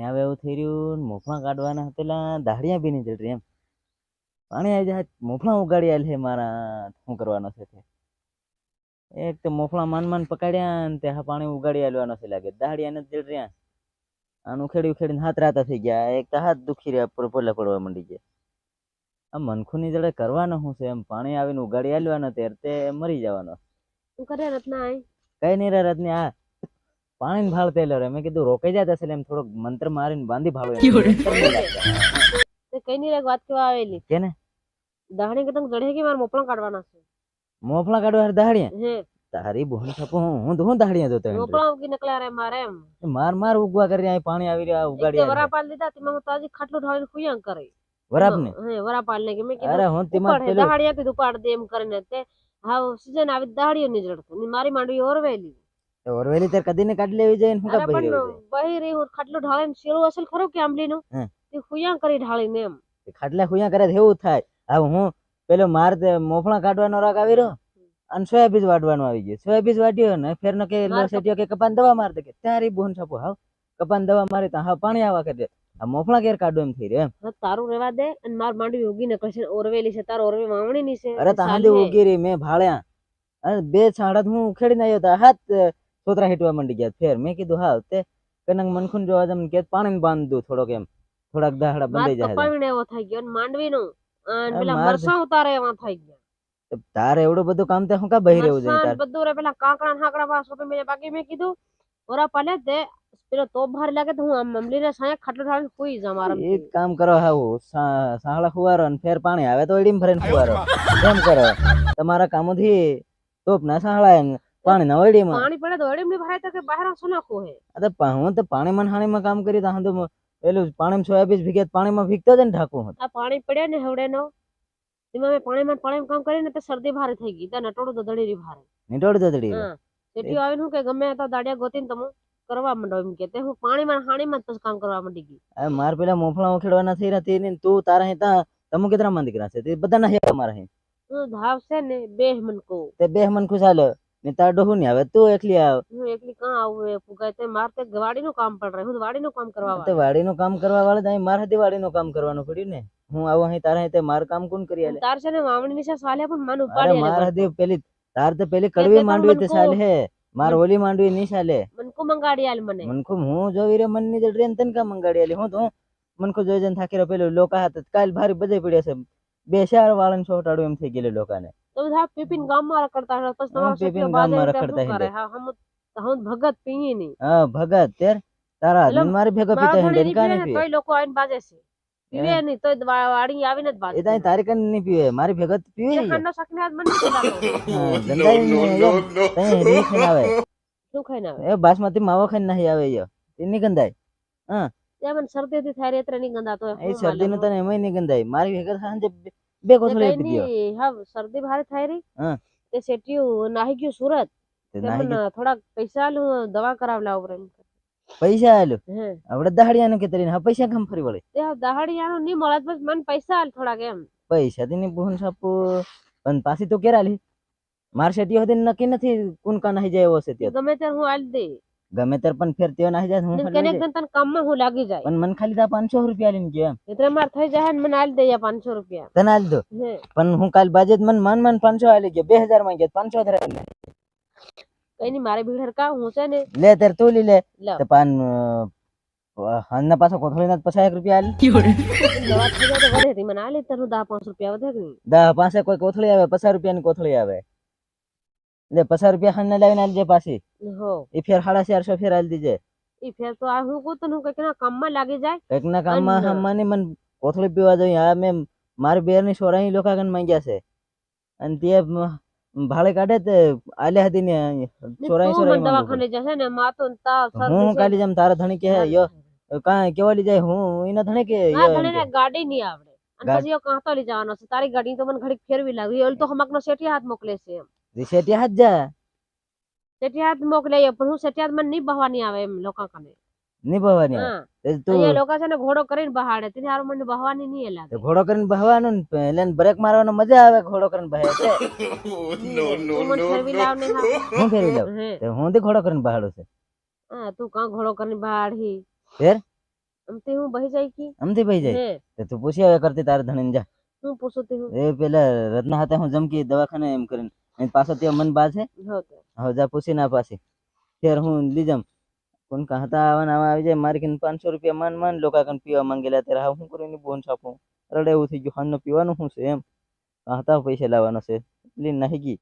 પાણી હવે એવું થઈ રહ્યું ને મોફળા કાઢવાના પેલા દાહડિયા બી નહીં જડી એમ. પાણી આવી જાય મોફળા ઉગાડી આલે મારા શું કરવાનો છે તે? એક તો મોફળા માન માન પકડ્યા ને તે હા પાણી ઉગાડી આલવાનો છે લાગે. દાહડિયા નથી જડી રહ્યા. આનું ખેડી ઉખેડીને હાથ રાતા થઈ ગયા. એક તો હાથ દુખી રહ્યા પોલા પડવા માંડી ગયા. આ મનખુની જડે કરવાનો શું છે એમ? પાણી આવીને ઉગાડી આલવાનો ત્યારે તે મરી જવાનો. શું કરે રત્ના કઈ નહીં રે રત્ની આ પાણી ભાળ પેલો રે મેં કીધું રોકાઈ જાય એટલે એમ થોડોક મંત્ર મારીને બાંધી ભાળો. તે કઈ ની રે વાત કેવા આવેલી. કેને? દાહણી કે તંગ જડે કે માર મોપળા કાઢવાના છે? મોપળા કાઢવા હારે દાહણી હે. તારી બોન છપો હું હું તો જોતો એમ તો. મોપળા ઉગી નકલા રે મારે એમ. માર માર ઉગવા કરી આ પાણી આવી રહ્યા એક ઉગાડી વરા પાલ દીધા તેમાં હું તાજી ખાટલું ઢાળીને ખુયાંગ કરે. વરાપ ને હે વરાપાલ ને કે મેં અરે હું તેમાં પેલું દહાડિયા કીધું દે એમ કરીને તે. હા સીઝન આવી દાહણીઓ ની જડતો ની મારી માંડવી ઓરવેલી. ઓરવેલી તાર કદી ને કાઢી લેવી જાય ને હું કા બહી રહ્યો બહી રહી હું ખાટલું ઢાળીને શેરો અસલ ખરો કે આંબલી નું હે. તે હુયા કરી ઢાળીને એમ. ખાટલા હુયા કરે એવું થાય. હવે હું પેલો માર મોફળા કાઢવાનો રાગ આવી રહ્યો અને સોયાબીજ વાટવાનો આવી ગયો. સોયાબીજ વાટ્યો ને ફેર ન કે લો સેટ્યો કે કપાન દવા માર દે કે તારી બોન છપો હાવ. કપાન દવા મારે તો હા પાણી આવા કરી દે. આ મોફળા કેર કાઢો એમ થઈ રહ્યો એમ. તારું રેવા દે અને માર માંડવી ઉગી ને કશે ઓરવેલી છે તાર ઓરવે વાવણી ની છે અરે તાંદી ઉગી રહી મેં ભાળ્યા. અને બે છાડા હું ઉખેડીને આવ્યો તા હાથ સોતરા હેટવા માંડી ગયા. ફેર મેં કીધું હા તે કનક મનખુન જોવા જમ કે પાણી બાંધ દઉં થોડોક એમ. થોડાક દાહડા બંધાઈ જાય પાણી એવો થઈ ગયો માંડવી નું પેલા માર મરસા ઉતારે એમાં થઈ ગયા. તારે એવડું બધું કામ તે હું કા બહી રહ્યું છે તાર? બધું રે પેલા કાકડા ને હાકડા પાસ સોપી મેં બાકી મે કીધું ઓરા પાલે તે પેલો તો ભાર લાગે તો હું આમ મમલી ને સાયા ખાટલો ઢાળીને કોઈ જામ એ જ કામ કરો હાવ સાહળા ખુવારો ને ફેર પાણી આવે તો એડીમ ભરીને ખુવારો. એમ કરો? તમારા કામોથી તોપ ના સાહળાય ને પાણી ના ઓડીમાં પાણી પડે તો ની ભરાય તો કે બહાર સોનાખો હે? અરે હું તો પાણીમાં ને હાણીમાં કામ કરી તો તો પેલું પાણીમાં સોયાબીન ભીગે પાણીમાં ભીગતો જ ને ઢાકો. આ પાણી પડ્યા ને હવડે નો તેમાં મેં પાણીમાં પાણીમાં કામ કરીને તો શરદી ભારે થઈ ગઈ. તો નટોડું તો રી ભારે. નીટોડી હા. તેટીઓ આવીને હું કે ગમે તો દાડિયા ગોતીને તમે કરવા માંડો એમ કે. તે હું પાણીમાં હાણીમાં જ કામ કરવા માંડી ગઈ. અરે માર પેલા મોફળા ઉખેડવાના થઈ રહ્યા તે તું તારા અહીં તા તમે કેટલા માં દીકરા છે તે બધા ના હે મારા હે. તું ધાવશે ને બેહ મન કો. તે બેહ મન ખુશાલ. ને તાર ડોહું નહીં આવે તું એકલી આવ. હું એકલી કાં આવું એ ફુગાય તે માર તે વાડીનું કામ પડ રહે. હું વાડીનું કામ કરવા તે વાડી નું કામ કરવા વાળા તાઈ માર હતી વાડી નું કામ કરવાનું પડ્યું ને. હું આવું અહીં તારે તે માર કામ કોણ કરી આલે? તાર છે ને વાવણી ની સાલે પણ મન ઉપાડી માર હતી પેલી તાર તો પેલી કડવી માંડવી તે સાલે હે. માર ઓલી માંડવી ની સાલે. મનકો મંગાડી આલ મને. મનકો હું જોવી રે મનની ટ્રેન તન કા મંગાડી આલી? હું તો મનકો જોઈ જન થાકી રે પેલું લોકા હાથ કાલ ભારી બધે પડ્યા છે. બે ચાર વાળાને છોટાડું એમ થઈ ગયેલું લોકાને. તો બધા પીપીન ગામમાં રખડતા હતા પછી તમારા પીપીન ગામમાં રખડતા હતા હા હમ હું ભગત પીએ ની હા ભગત તેર તારા આદમી મારી ભેગો પીતા હે ધણી ડેનકા પીવે નહીં ને પીવે? તોય લોકો આઈને બાજે છે. પીવે ની તો વાડી આવીને જ બાજે એ તારી તારી કનની પીવે? મારી ભેગત પીવે એ ખાનો ખાંડનો આજ મને નથી ની હા, એમ તઈ રીંછ આવે? શું ખાઈને આવે? એ બાસમતી માવો ખાઈ નહીં આવે યો. નહીં ગંધાય? ત્યાં મને શરદી થી થાય રેત્રે ની ગંધાતો એ હું શરદી નું તને એમાંયની ગંધાય. મારી ભેગો સાંજે બે- કોથળી કઈ પી ગયો નહીં, હા શરદી ભારે થાય રહી. તે શેઠિયું નાહી ગયું સુરત. થોડાક પૈસા આલ દવા કરાવ લાવ પ્રેમ પૈસા આલ્યો હે. આપણે દહાડિયાનું કેતરી હા પૈસા કેમ ફરી વળે. તે દહાડિયાનું ની મળત બસ મન પૈસા આલ થોડા કેમ પૈસા થી ની બોહન સાપુ પણ પાછી તો કેરાલી. માર શેટીઓ હતી નક્કી નથી કોણ કા નાહી જાય એવો છે ગમે ત્યારે હું આલ દે. ગમે ત્યારે પણ ફેર તેઓ નાહી જાય તો હું કને જાય. તને કામમાં હું લાગી જાય. પણ મને ખાલી તા પાંચસો રૂપિયા લઈને ગયો એમ. એટલે માર થઈ જાય ને મને આલ દે પાંચસો રૂપિયા. તને આલી દો. પણ હું કાલ બાજે મને મન મન પાંચસો આલી ગયો બે હજારમાં ગયા પાંચસો લે કઈ ની મારે ભીડ હરકા હું છે ને લે ત્યારે તું લી. લે. તો પાન હાલના પાછો કોથળી ના પછા એક રૂપિયા આલી. દવા થઈ જાય તો વધે મને આલી તને દા પાંચ રૂપિયા વધે કે નહીં? દહ પાસે કોઈ કોથળી આવે પચાસ રૂપિયા ની કોથળી આવે. લે પચાસ રૂપિયા ખાને લાવીને આલજે પાછી. હો. એ ફેર સાડા ચારસો ફેર આલી દીજે. ઈ ફેર તો આ હું કહું તને હું કંઈક ના કામમાં લાગી જાય. કંઈક ના કામમાં. હમવાની મને કોથળી પીવા જોઈએ. આ મેં મારી બેરની સોરાની લોકો કન માંગ્યા છે. અને તે ભાડે કાઢે તે આલ્યા હતી ને ને તું સોરાઈ માંગવું દવાખાને જશે ને ને પડે. શરદી હું. કાલી જેમ તારા ધણી કે યો કાંઈ કેવા લઈ જાય? હું એના ધણી કે યો કે. ગાડી નહીં આવડે. અને પછી એ કાંતો લઈ જવાનો છે. તારી ગાડી તો મને ઘડીક ફેરવી લાગી. ઓલ તો હમકનો શેઠી હાથ મોકલે છે એમ. રીસેટી હાથ જા શેઠી હાથ મોકલે એ પણ હું હાથ મને નહીં બહવાની આવે એમ લોકો કને. નિભાવવાની આવે. હા. તે તું લોકો છે ને ઘોડો કરીને બહાડે તેને હારું મને બહવાની નહીં એ લાગે. તે ઘોડો કરીને બહવાનું ને એટલે બ્રેક મારવાનો મજા આવે ઘોડો કરીને બહે છે? નો નો નો લાવ ને હા. ફેરવી લાવ? હે. તે હું તે ઘોડો કરીને બહાડું છે? હા તું કા ઘોડો કરીને બહાડી ફેર? અમતે હું બહી જાય કી? અમતે બહી જાય? તો તું પૂછી આવે કરતી તારે ધણીને જા. હું પૂછતી હું? એ પેલા રત્ના હતા હું જમકી દવાખાને એમ કરીને અને પાછો ત્યાં મન તો. હવે જા પૂછી ના પાસે ત્યારે હું લઈ જામ કોણ કા હતા આવવાના આવા આવી જાય મારી કન પાંચસો રૂપિયા માન માન લોકો કન પીવા માંગેલા ત્યારે હા હું કરીને બોન છાપું રડે એવું થઈ ગયું હાનનો પીવાનું શું છે એમ? હતા પૈસા લાવવાનો છે? એટલે નહીં ગઈ